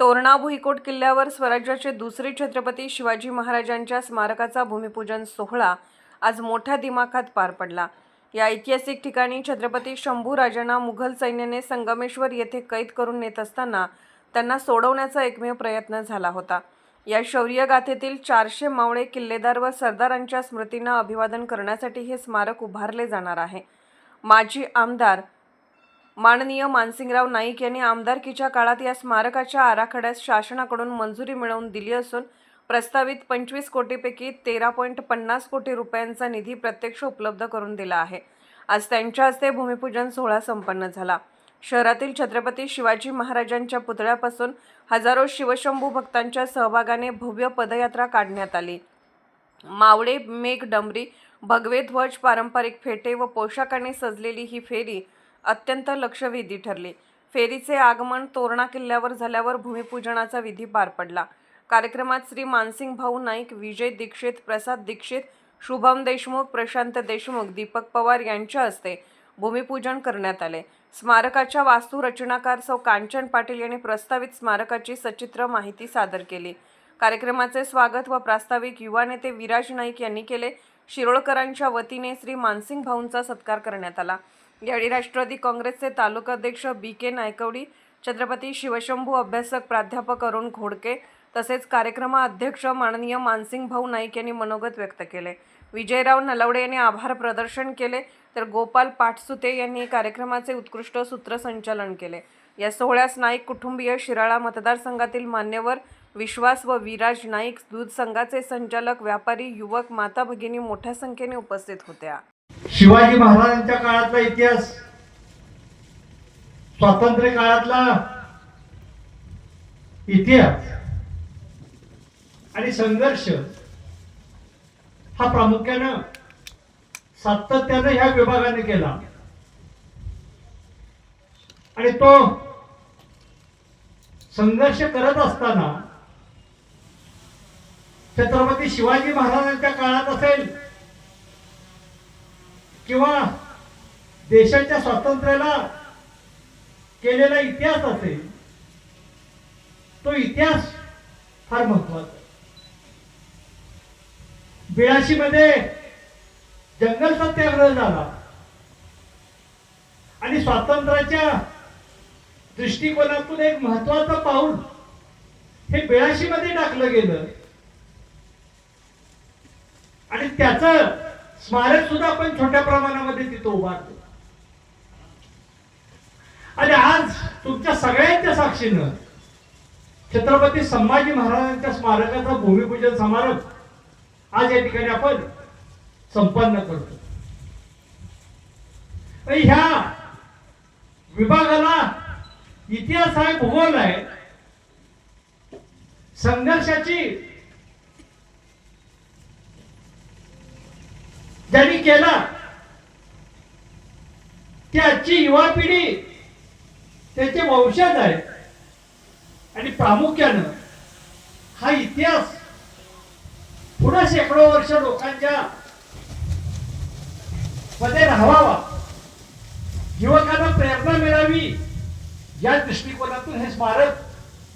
तोरणा भुईकोट किल्ल्यावर स्वराज्याचे दुसरे छत्रपती शिवाजी महाराजांच्या स्मारकाचा भूमिपूजन सोहळा आज मोठ्या दिमाखात पार पडला. या ऐतिहासिक ठिकाणी छत्रपती शंभू राजांना मुघल सैन्याने संगमेश्वर येथे कैद करून नेत असताना त्यांना सोडवण्याचा एकमेव प्रयत्न झाला होता. या शौर्यगाथेतील चारशे मावळे किल्लेदार व सरदारांच्या स्मृतींना अभिवादन करण्यासाठी हे स्मारक उभारले जाणार आहे. माजी आमदार माननीय मानसिंगराव नाईक यांनी आमदारकीच्या काळात या स्मारकाच्या आराखड्यास शासनाकडून मंजुरी मिळवून दिली असून प्रस्तावित पंचवीस कोटीपैकी तेरा पॉईंट पन्नास कोटी रुपयांचा निधी प्रत्यक्ष उपलब्ध करून दिला आहे. आज त्यांच्या हस्ते भूमिपूजन सोहळा संपन्न झाला. शहरातील छत्रपती शिवाजी महाराजांच्या पुतळ्यापासून हजारो शिवशंभू भक्तांच्या सहभागाने भव्य पदयात्रा काढण्यात आली. मावळे मेघ डमरी भगवे ध्वज पारंपरिक फेटे व पोशाखाने सजलेली ही फेरी अत्यंत लक्षवेधी ठरली. फेरीचे आगमन तोरणा किल्ल्यावर झाल्यावर भूमिपूजनाचा विधी पार पडला. कार्यक्रमात श्री मानसिंग भाऊ नाईक विजय दीक्षित प्रसाद दीक्षित शुभम देशमुख प्रशांत देशमुख दीपक पवार यांच्या हस्ते भूमिपूजन करण्यात आले. स्मारकाच्या वास्तुरचनाकार सौ कांचन पाटील यांनी प्रस्तावित स्मारकाची सचित्र माहिती सादर केली. कार्यक्रमाचे स्वागत व प्रास्ताविक युवा नेते विराज नाईक यांनी केले. शिरोळकरांच्या वतीने श्री मानसिंग भाऊंचा सत्कार करण्यात आला. यावेळी राष्ट्रवादी काँग्रेसचे तालुकाध्यक्ष बी के नायकवडी छत्रपती शिवशंभू अभ्यासक प्राध्यापक अरुण घोडके तसेच कार्यक्रमाध्यक्ष माननीय मानसिंग भाऊ नाईक यांनी मनोगत व्यक्त केले. विजयराव नलवडे यांनी आभार प्रदर्शन केले तर गोपाल पाटसुते यांनी कार्यक्रमाचे उत्कृष्ट सूत्रसंचालन केले. या सोहळ्यास नाईक कुटुंबीय शिराळा मतदारसंघातील मान्यवर विश्वास व विराज नाईक दूध संघाचे संचालक व्यापारी युवक माता भगिनी मोठ्या संख्येने उपस्थित होत्या. शिवाजी महाराजांच्या काळातला इतिहास स्वातंत्र्य काळातला इतिहास आणि संघर्ष हा प्रामुख्यानं सातत्यानं ह्या विभागाने केला. आणि तो संघर्ष करत असताना छत्रपती शिवाजी महाराजांच्या काळात असेल किंवा देशाच्या स्वातंत्र्याला केलेला इतिहास असेल तो इतिहास फार महत्त्वाचा बिळाशी मध्ये जंगल सत्याग्रह झाला. आणि स्वातंत्र्याच्या दृष्टिकोनातून एक महत्वाचं पाऊल हे बिळाशी मध्ये टाकलं गेलं. आणि त्याचं स्मारक सुद्धा आपण छोट्या प्रमाणामध्ये तिथं उभारतो. आणि आज तुमच्या सगळ्यांच्या साक्षीनं छत्रपती संभाजी महाराजांच्या स्मारकाचा भूमिपूजन समारंभ आज या ठिकाणी आपण संपन्न करतो. आणि ह्या विभागाला इतिहास आहे भूगोल आहे. संघर्षाची ज्यांनी केला ती आजची युवा पिढी त्याचे वंशज आहे आणि प्रामुख्यानं हा इतिहास पुन्हा शेकडो वर्ष लोकांच्या मध्ये राहावा. युवकांना प्रेरणा मिळावी या दृष्टिकोनातून हे स्मारक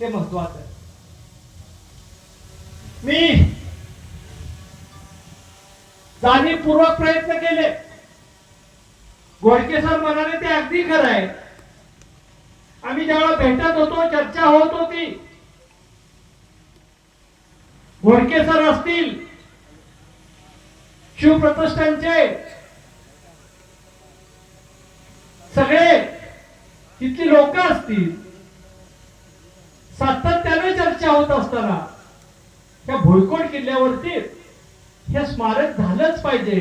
ते महत्वाचं आहे. मी जाणीवपूर्वक प्रयत्न केले. गोडके सर म्हणाले ते अगदी खरं आहे. आम्ही जेव्हा भेटत होतो चर्चा होत होती घोडके सर असतील शिवप्रतिष्ठानचे सगळे तिथली लोक असतील सातत्याने चर्चा होत असताना त्या भुईकोट किल्ल्यावरती हे स्मारक झालंच पाहिजे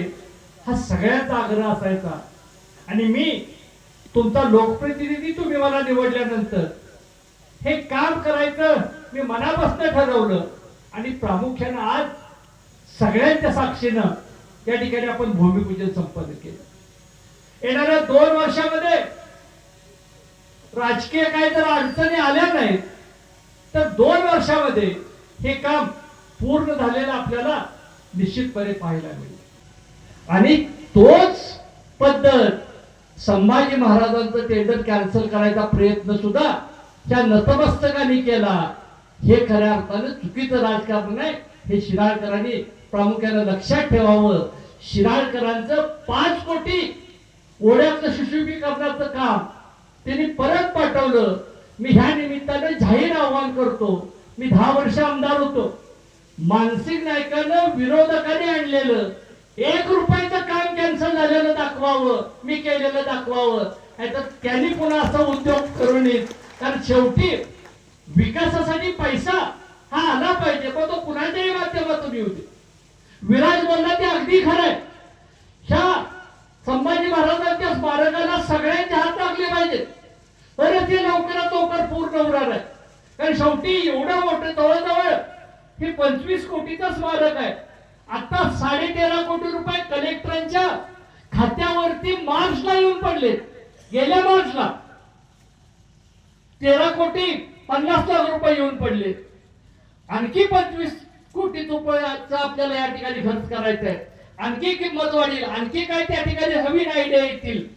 हा सगळ्यांचा आग्रह असायचा. आणि मी तुमचा लोकप्रतिनिधी तुम्ही मला निवडल्यानंतर हे काम करायचं मी मनापासून ठरवलं. आणि प्रामुख्यानं आज सगळ्यांच्या साक्षीनं या ठिकाणी आपण भूमिपूजन संपन्न केलं. येणाऱ्या दोन वर्षामध्ये राजकीय काही जर अडचणी आल्या नाहीत तर दोन वर्षामध्ये हे काम पूर्ण झालेलं आपल्याला निश्चितपणे पाहायला मिळेल. आणि तोच पद्धत संभाजी महाराजांचं टेंडर कॅन्सल करायचा प्रयत्न सुद्धा त्या नतमस्तकाने केला. हे खऱ्या अर्थानं चुकीचं राजकारण आहे. हे शिराळकरांनी प्रामुख्याने लक्षात ठेवावं. शिराळकरांचं पाच कोटी ओढ्याचं सुशोभीकरणाचं काम त्यांनी परत पाठवलं. मी ह्या निमित्ताने जाहीर आवाहन करतो. मी दहा वर्ष आमदार होतो. मानसिक नायकानं विरोधकाने आणलेलं. एक रुपयाचं काम कॅन्सल झालेलं दाखवावं. मी केलेलं दाखवावं. तर त्यांनी पुन्हा असा उद्योग करू नये कारण शेवटी विकासासाठी पैसा हा आला पाहिजे पण तो कुणाच्याही माध्यमातून येऊ दे. विराज बोलला ते अगदी खरंय. ह्या संभाजी महाराजांच्या स्मारकाला सगळ्यांचे हात लागले पाहिजेत तरच ते लवकरात लवकर पूर्ण होणार आहे. कारण शेवटी एवढं मोठं जवळ हे पंचवीस कोटीचं स्मारक आहे. आता साडे तेरा कोटी रुपये कलेक्टरांच्या खात्यावरती मार्चला येऊन पडले. गेल्या मार्चला तेरा कोटी पन्नास लाख रुपये येऊन पडले. आणखी पंचवीस कोटी रुपयाचा आपल्याला या ठिकाणी खर्च करायचा आहे. आणखी किंमत वाढेल. आणखी काय त्या ठिकाणी नवीन आयडिया येतील?